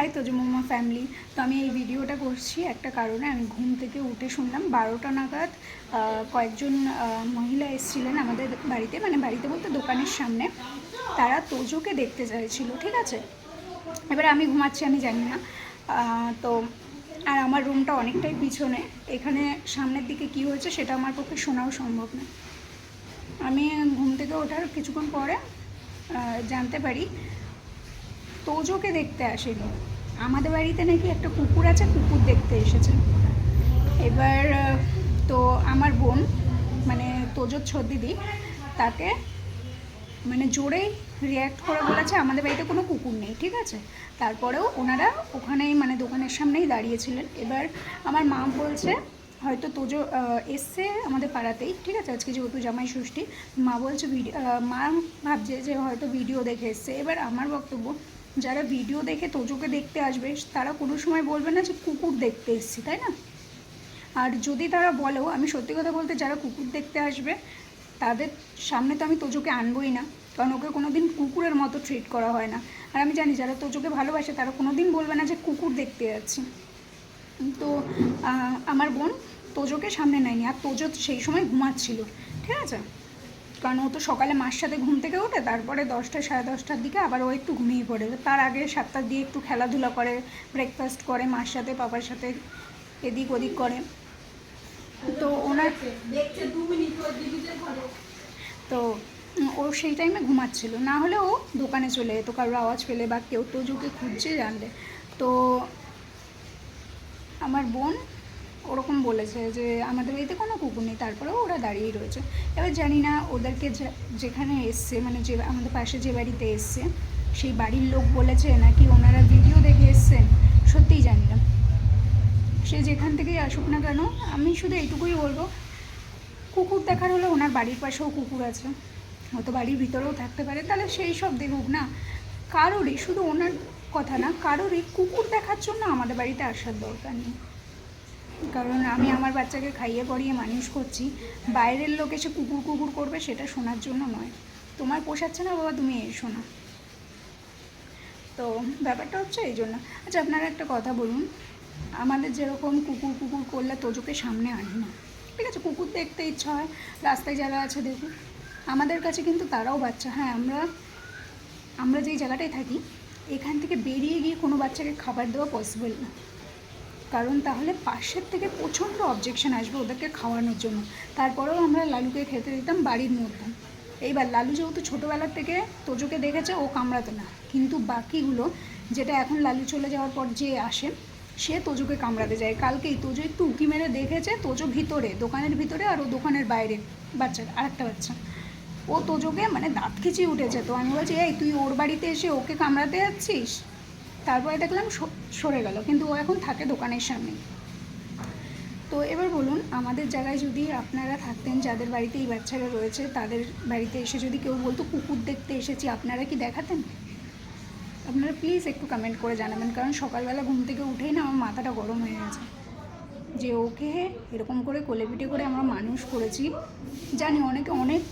High Tojo মোমা family তো আমি এই ভিডিওটা করছি একটা কারণে। আমি ঘুম থেকে উঠে শুনলাম বারোটা নাগাদ কয়েকজন মহিলা এসেছিলেন আমাদের বাড়িতে মানে বাড়িতে বলতে দোকানের সামনে। তারা তোজোকে দেখতে চাইছিল, ঠিক আছে? এবার আমি ঘুমাচ্ছি, আমি জানি না। তো, আর আমার রুমটা অনেকটাই পিছনে। এখানে সামনের দিকে কি হয়েছে সেটা আমার পক্ষে শোনাও সম্ভব না। আমি ঘুম থেকে ওঠার কিছুক্ষণ পরে জানতে পারি, তোজোকে দেখতে আসেনি। আমাদের বাড়িতে নাকি একটা কুকুর আছে, কুকুর দেখতে এসেছে। এবার তো আমার বোন মানে তোজোর দিদি, তাকে মানে জোরেই রিয়্যাক্ট করে বলেছে, আমাদের বাড়িতে কোনো কুকুর নেই, ঠিক আছে? তারপরেও ওনারা ওখানেই মানে দোকানের সামনেই দাঁড়িয়েছিলেন। এবার আমার মা বলছে, হয়তো তোজো এসছে আমাদের পাড়াতেই, ঠিক আছে? আজকে যেহেতু জামাই ষষ্ঠী, মা বলছে ভিডিও মা ভাবছে যে হয়তো ভিডিও দেখে এসছে। এবার আমার বক্তব্য যারা ভিডিও দেখে তোজোকে দেখতে আসবে, তারা কোনো সময় বলবে না যে কুকুর দেখতে এসছি, তাই না? আর যদি তারা বলেও, আমি সত্যি কথা বলতে যারা কুকুর দেখতে আসবে, তাদের সামনে তো আমি তোজোকে আনবই না, কারণ ওকে কোনো দিন কুকুরের মতো ট্রিট করা হয় না। আর আমি জানি যারা তোজোকে ভালোবাসে, তারা কোনো দিন বলবে না যে কুকুর দেখতে যাচ্ছি। তো আমার বোন তোজোকে সামনে নেয়নি, আর তোজো সেই সময় ঘুমাচ্ছিল, ঠিক আছে? কারণ ও তো সকালে মার সাথে ঘুম থেকে ওঠে, তারপরে দশটা, সাড়ে দশটার দিকে আবার ও একটু ঘুমিয়ে পড়ে। তার আগে সাতটার দিয়ে একটু খেলাধুলা করে ব্রেকফাস্ট করে, মার সাথে, পাপার সাথে এদিক ওদিক করে। তো ওনার তো ও সেই টাইমে ঘুমাচ্ছিল। না হলে ও দোকানে চলে যেত, কারোর আওয়াজ পেলে বা কেউ তোজোকে খুঁজছে, জানলে। তো আমার বোন ওরকম বলেছে যে আমাদের বাড়িতে কোনো কুকুর নেই, তারপরেও ওরা দাঁড়িয়েই রয়েছে। এবার জানি না ওদেরকে যেখানে এসছে মানে যে, আমাদের পাশে যে বাড়িতে এসছে, সেই বাড়ির লোক বলেছে নাকি ওনারা ভিডিও দেখে এসছেন? সত্যিই জানি না। সে যেখান থেকেই আসুক না কেন, আমি শুধু এইটুকুই বলব, কুকুর দেখার হলে ওনার বাড়ির পাশেও কুকুর আছে। হয়তো বাড়ির ভিতরেও থাকতে পারে, তাহলে সেই সব দেখুক না। কারোরই, শুধু ওনার কথা না, কারোরই কুকুর দেখার জন্য আমাদের বাড়িতে আসার দরকার নেই। কারণ আমি আমার বাচ্চাকে খাইয়ে পরিয়ে মানুষ করছি। বাইরের লোক এসে কুকুর কুকুর করবে সেটা শোনার জন্য নয়। তোমার পোষাচ্ছে না বাবা, তুমি এসো না। তো ব্যাপারটা হচ্ছে এই জন্য। আচ্ছা আপনারা একটা কথা বলুন। আমাদের যেরকম কুকুর কুকুর করলে তোজোকে সামনে আনি না। ঠিক আছে, কুকুর দেখতে ইচ্ছা হয়, রাস্তায় যারা আছে দেখুন আমাদের কাছে কিন্তু তারাও বাচ্চা। হ্যাঁ আমরা আমরা যেই জায়গাটায় থাকি, এখান থেকে বেরিয়ে গিয়ে কোনো বাচ্চাকে খাবার দেওয়া পসিবল না। কারণ তাহলে পাশের থেকে প্রচণ্ড অবজেকশন আসবে ওদেরকে খাওয়ানোর জন্য। তারপরেও আমরা লালুকে খেতে দিতাম বাড়ির মধ্যে। এইবার লালু যেহেতু ছোটোবেলার থেকে তোজোকে দেখেছে, ও কামড়াতো না। কিন্তু বাকিগুলো, যেটা এখন লালু চলে যাওয়ার পর যে আসে, সে তোজোকে কামড়াতে যায়। কালকেই তোজো একটু উঁকি মেরে দেখেছে, তোজো ভিতরে, দোকানের ভিতরে আর ও দোকানের বাইরে। বাচ্চা আরেকটা বাচ্চা। ও তোজোকে মানে দাঁত খিচিয়ে উঠেছে। তো আমি বলছি, এই, তুই ওর বাড়িতে এসে ওকে কামড়াতে যাচ্ছিস? তারপরে দেখলাম সরে গেল, কিন্তু ও এখন থাকে দোকানের সামনে তো এবার বলুন, আমাদের জায়গায় যদি আপনারা থাকতেন, যাদের বাড়িতে এই বাচ্চারা রয়েছে, তাদের বাড়িতে এসে যদি কেউ বলতো, কুকুর দেখতে এসেছি আপনারা কি দেখাতেন? আপনারা প্লিজ একটু কমেন্ট করে জানাবেন, কারণ সকালবেলা ঘুম থেকে উঠেই না আমার মাথাটা গরম হয়ে গেছে। যে ওকে এরকম করে কোলে পিঠে করে আমরা মানুষ করেছি, জানি অনেকে অনেক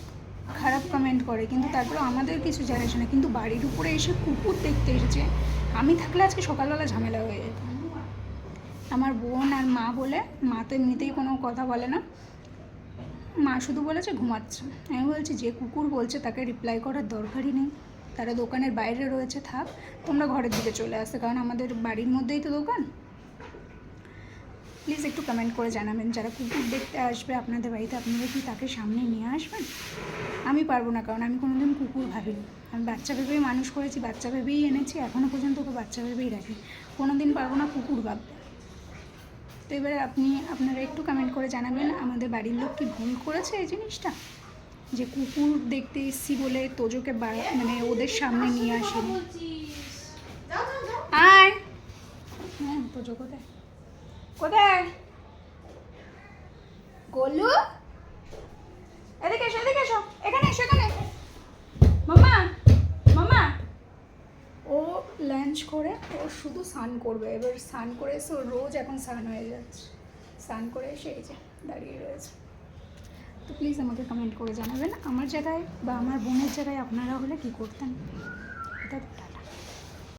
খারাপ কমেন্ট করে, কিন্তু তারপরে আমাদের কিছু আসে না কিন্তু বাড়ির উপরে এসে কুকুর দেখতে এসেছে। আমি থাকলে আজকে সকালবেলা ঝামেলা হয়ে যেত। আমার বোন আর মা বলে, মা তো এমনিতেই কোনো কথা বলে না। মা শুধু বলেছে ঘুমাচ্ছে। আমি বলছি, যে কুকুর বলছে তাকে রিপ্লাই করার দরকারই নেই। তারা দোকানের বাইরে রয়েছে, থাক। তোমরা ঘরের দিকে চলে আসতে। কারণ আমাদের বাড়ির মধ্যেই তো দোকান। প্লিজ একটু কমেন্ট করে জানাবেন। যারা কুকুর দেখতে আসবে আপনাদের বাড়িতে আপনারা কি তাকে সামনে নিয়ে আসবেন? আমি পারব না কারণ আমি কোনোদিন কুকুর ভাবিনি। আমি বাচ্চা ভেবেই মানুষ করেছি বাচ্চা ভেবেই এনেছি এখনও পর্যন্ত ওকে বাচ্চা ভেবেই রাখি কোনো দিন পারব না কুকুর ভাবতে। তো এবার আপনি আপনারা একটু কমেন্ট করে জানাবেন আমাদের বাড়ির লোক কি ভুল করেছে এই জিনিসটা? যে কুকুর দেখতে এসছি বলে তোজোকে মানে ওদের সামনে নিয়ে আসেনি। আয় হ্যাঁ তোজো কোথায়? কোথায়? গোলু? এদিকে এসো এদিকে এসো। এখানে এসো, এখানে। মামা মামা ও লাঞ্চ করে, ও শুধু স্নান করবে। এবার স্নান করে এসে রোজ এখন স্নান হয়ে যাচ্ছে। স্নান করে এসে এই যে দাঁড়িয়ে রয়েছে। তো প্লিজ আমাকে কমেন্ট করে জানাবেন। আমার জায়গায় বা আমার বোনের জায়গায় আপনারা হলে কী করতেন?